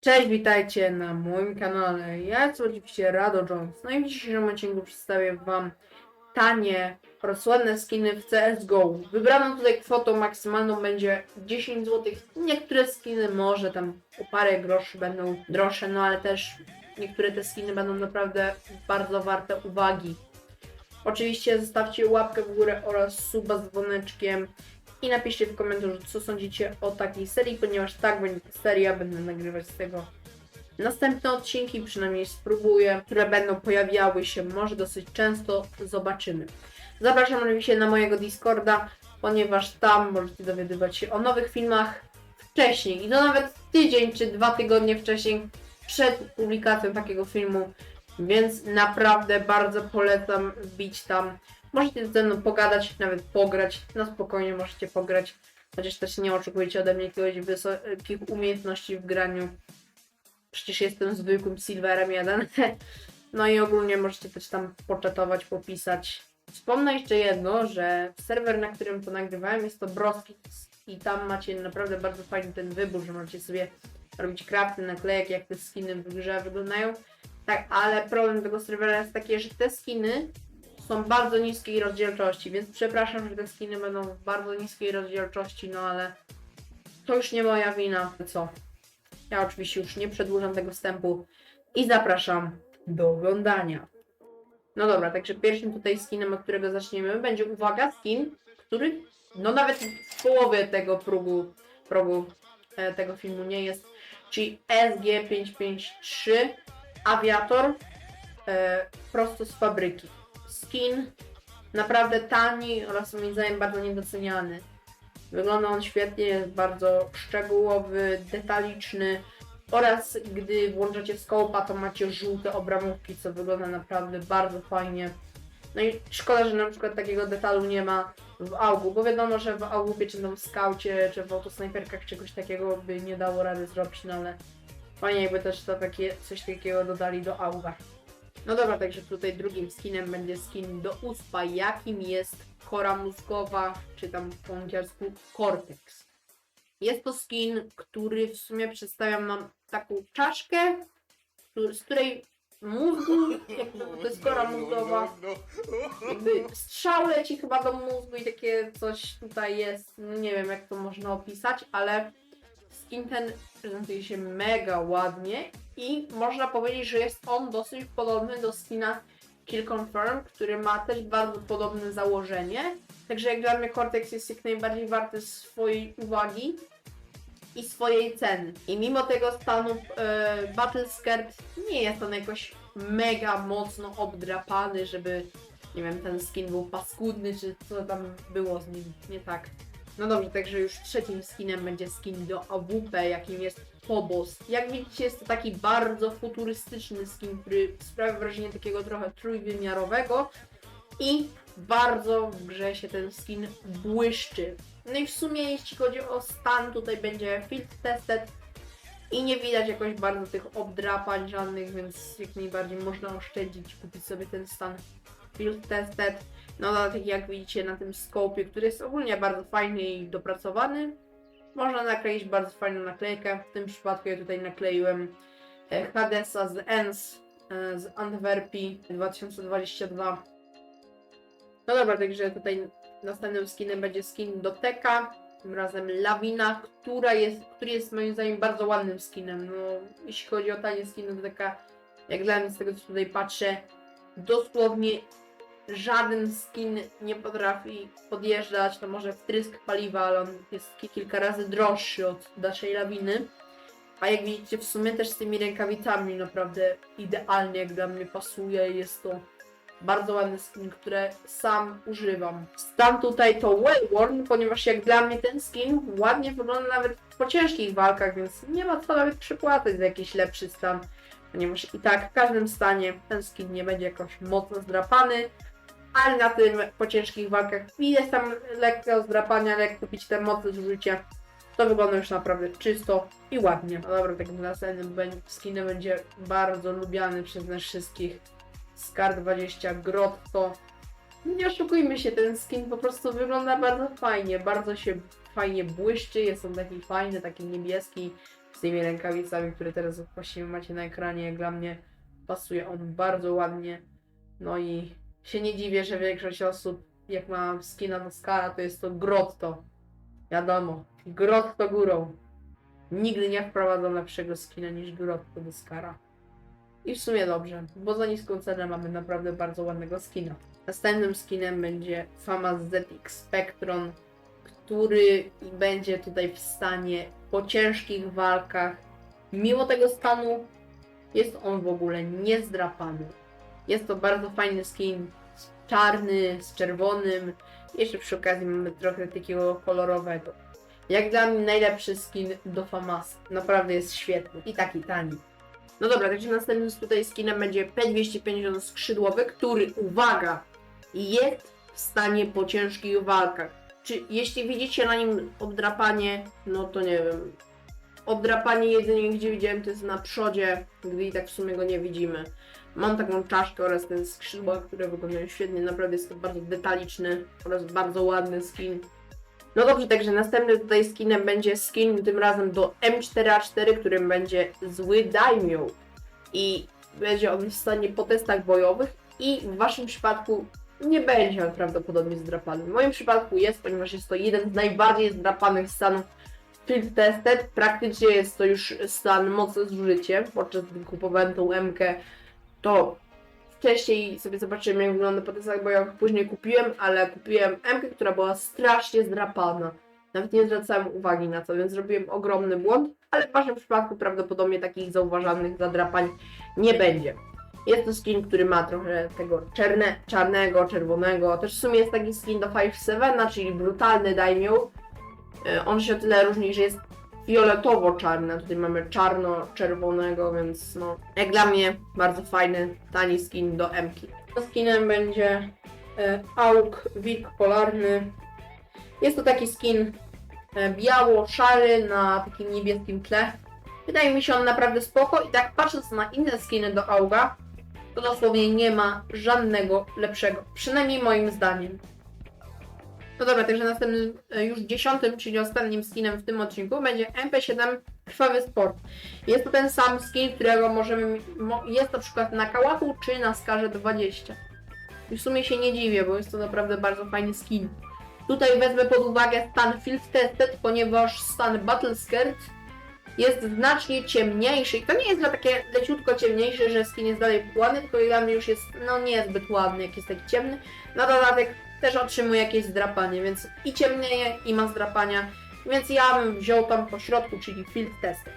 Cześć, witajcie na moim kanale. Ja jestem oczywiście Rado Jones. No i w dzisiejszym odcinku przedstawię Wam tanie oraz skiny w CSGO. Wybraną tutaj kwotą maksymalną będzie 10 zł. Niektóre skiny może tam o parę groszy będą droższe, no ale też niektóre te skiny będą naprawdę bardzo warte uwagi. Oczywiście zostawcie łapkę w górę oraz suba z dzwoneczkiem i napiszcie w komentarzu, co sądzicie o takiej serii, ponieważ tak będzie seria, będę nagrywać z tego następne odcinki, przynajmniej spróbuję, które będą pojawiały się może dosyć często, zobaczymy. Zapraszam oczywiście na mojego Discorda, ponieważ tam możecie dowiadywać się o nowych filmach wcześniej. I to nawet tydzień czy dwa tygodnie wcześniej przed publikacją takiego filmu, więc naprawdę bardzo polecam wbić tam Możecie ze mną pogadać, nawet pograć. Na spokojnie możecie pograć. Chociaż też nie oczekujecie ode mnie jakiegoś wysokich umiejętności w graniu. Przecież jestem zwykłym Silverem 1. No i ogólnie możecie też tam poczatować, popisać. Wspomnę jeszcze jedno, że serwer, na którym to nagrywałem jest to Broskins. I tam macie naprawdę bardzo fajny ten wybór, że możecie sobie robić crafty, naklejek, jak te skiny w grze wyglądają. Tak, ale problem tego serwera jest taki, że te skiny są bardzo niskiej rozdzielczości, więc przepraszam, że te skiny będą w bardzo niskiej rozdzielczości, no ale to już nie moja wina. Co? Ja oczywiście już nie przedłużam tego wstępu i zapraszam do oglądania. No dobra, także pierwszym tutaj skinem, od którego zaczniemy, będzie uwaga, skin, który no nawet w połowie tego progu, progu e, tego filmu nie jest, czyli SG553 Aviator e, prosto z fabryki skin naprawdę tani oraz moim zdaniem bardzo niedoceniany. Wygląda on świetnie, jest bardzo szczegółowy, detaliczny oraz gdy włączacie scope'a to macie żółte obramówki, co wygląda naprawdę bardzo fajnie. No i szkoda, że na przykład takiego detalu nie ma w augu, bo wiadomo, że w augupie czy tam w skaucie, czy w autosnajperkach czegoś takiego by nie dało rady zrobić, no ale fajnie jakby też to takie, coś takiego dodali do auga. No dobra, także tutaj drugim skinem będzie skin do uspa, jakim jest kora mózgowa, czy tam po angielsku Cortex. Jest to skin, który w sumie przedstawia nam taką czaszkę, z której mózgu, to jest kora mózgowa, jakby strzał leci chyba do mózgu i takie coś tutaj jest, no nie wiem jak to można opisać, ale skin ten prezentuje się mega ładnie i można powiedzieć, że jest on dosyć podobny do skina Kill Confirm, który ma też bardzo podobne założenie. Także jak dla mnie Cortex jest jak najbardziej warty swojej uwagi i swojej ceny. I mimo tego stanu e, Battle Skirt nie jest on jakoś mega mocno obdrapany, żeby nie wiem, ten skin był paskudny, czy co tam było z nim nie tak. No dobrze, także już trzecim skinem będzie skin do AWP, jakim jest Phobos. Jak widzicie, jest to taki bardzo futurystyczny skin, który sprawia wrażenie takiego trochę trójwymiarowego i bardzo w grze się ten skin błyszczy. No i w sumie jeśli chodzi o stan, tutaj będzie field tested i nie widać jakoś bardzo tych obdrapań żadnych, więc jak najbardziej można oszczędzić, kupić sobie ten stan field tested. No tak jak widzicie na tym skopie, który jest ogólnie bardzo fajny i dopracowany, można nakleić bardzo fajną naklejkę. W tym przypadku ja tutaj nakleiłem e, Hadesa z ENS e, z Antwerpii 2022. No dobra, także tutaj następnym skinem będzie skin do Teka, tym razem Lawina, która jest, który jest moim zdaniem bardzo ładnym skinem. No, jeśli chodzi o tanie skiny do Teka, jak dla mnie z tego co tutaj patrzę, dosłownie żaden skin nie potrafi podjeżdżać, to może wtrysk paliwa, ale on jest ki- kilka razy droższy od naszej lawiny. A jak widzicie, w sumie też z tymi rękawicami naprawdę idealnie jak dla mnie pasuje. Jest to bardzo ładny skin, który sam używam. Stan tutaj to Wellworn, ponieważ jak dla mnie ten skin ładnie wygląda nawet po ciężkich walkach, więc nie ma co nawet przepłacać za jakiś lepszy stan. Ponieważ i tak w każdym stanie ten skin nie będzie jakoś mocno zdrapany, ale na tym po ciężkich walkach widać tam lekko zdrapania, ale jak kupić te mocne zużycie, to wygląda już naprawdę czysto i ładnie. No dobra, takim następnym bę- skinem będzie bardzo lubiany przez nas wszystkich Scar 20 Grotto. Nie oszukujmy się, ten skin po prostu wygląda bardzo fajnie, bardzo się fajnie błyszczy, jest on taki fajny, taki niebieski, z tymi rękawicami, które teraz właściwie macie na ekranie. Jak dla mnie pasuje on bardzo ładnie. No i się nie dziwię, że większość osób, jak ma skina do Skara, to jest to grotto. Wiadomo, grotto górą. Nigdy nie wprowadzą lepszego skina niż grotto do Skara. I w sumie dobrze, bo za niską cenę mamy naprawdę bardzo ładnego skina. Następnym skinem będzie Fama ZX Spectron, który będzie tutaj w stanie po ciężkich walkach. Mimo tego stanu jest on w ogóle niezdrapany. Jest to bardzo fajny skin, czarny, z czerwonym. Jeszcze przy okazji mamy trochę takiego kolorowego. Jak dla mnie najlepszy skin do Famas. Naprawdę jest świetny i taki tani. No dobra, także następnym tutaj skinem będzie P250 skrzydłowy, który, uwaga, jest w stanie po ciężkich walkach. Czy jeśli widzicie na nim obdrapanie, no to nie wiem. Obdrapanie jedynie gdzie widziałem to jest na przodzie, gdy i tak w sumie go nie widzimy. Mam taką czaszkę oraz ten skrzydła, które wyglądają świetnie. Naprawdę jest to bardzo detaliczny oraz bardzo ładny skin. No dobrze, także następny tutaj skinem będzie skin tym razem do M4A4, którym będzie zły Daimyo. I będzie on w stanie po testach bojowych i w waszym przypadku nie będzie on prawdopodobnie zdrapany. W moim przypadku jest, ponieważ jest to jeden z najbardziej zdrapanych stanów Field Tested. Praktycznie jest to już stan mocno zużyciem. Podczas gdy kupowałem tą MK, to wcześniej sobie zobaczyłem jak wygląda po testach bojowych, później kupiłem, ale kupiłem MK, która była strasznie zdrapana. Nawet nie zwracałem uwagi na to, więc zrobiłem ogromny błąd, ale w waszym przypadku prawdopodobnie takich zauważalnych zadrapań nie będzie. Jest to skin, który ma trochę tego czerne, czarnego, czerwonego. Też w sumie jest taki skin do 5-7, czyli brutalny daimyo. E, On się o tyle różni, że jest fioletowo-czarny. Tutaj mamy czarno-czerwonego, więc no, jak dla mnie bardzo fajny, tani skin do M-ki. Skinem będzie e, Auk Wilk Polarny. Jest to taki skin e, biało-szary na takim niebieskim tle. Wydaje mi się on naprawdę spoko i tak patrząc na inne skiny do Auga, to dosłownie nie ma żadnego lepszego. Przynajmniej moim zdaniem. No dobra, także następnym, e, już dziesiątym, czyli ostatnim skinem w tym odcinku będzie MP7 Krwawy Sport. Jest to ten sam skin, którego możemy, mo, jest na przykład na Kałachu czy na Skarze 20. I w sumie się nie dziwię, bo jest to naprawdę bardzo fajny skin. Tutaj wezmę pod uwagę stan Field Tested, ponieważ stan Battle Skirt jest znacznie ciemniejszy. I to nie jest dla takie leciutko ciemniejsze, że skin jest dalej ładny, tylko dla mnie już jest no niezbyt ładny, jak jest taki ciemny. Na dodatek też otrzymuje jakieś zdrapanie, więc i ciemnieje, i ma zdrapania. Więc ja bym wziął tam po środku, czyli Field Tested.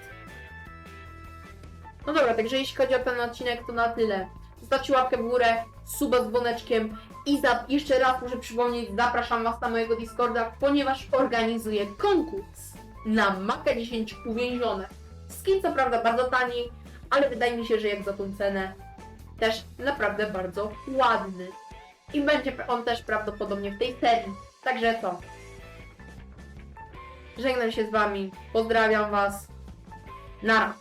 No dobra, także jeśli chodzi o ten odcinek, to na tyle. Zostawcie łapkę w górę, suba z dzwoneczkiem i za, jeszcze raz muszę przypomnieć, zapraszam Was na mojego Discorda, ponieważ organizuję konkurs na Maka 10 uwięzione. Skin co prawda bardzo tani, ale wydaje mi się, że jak za tą cenę też naprawdę bardzo ładny. I będzie on też prawdopodobnie w tej serii. Także co? Żegnam się z Wami, pozdrawiam Was. Nara.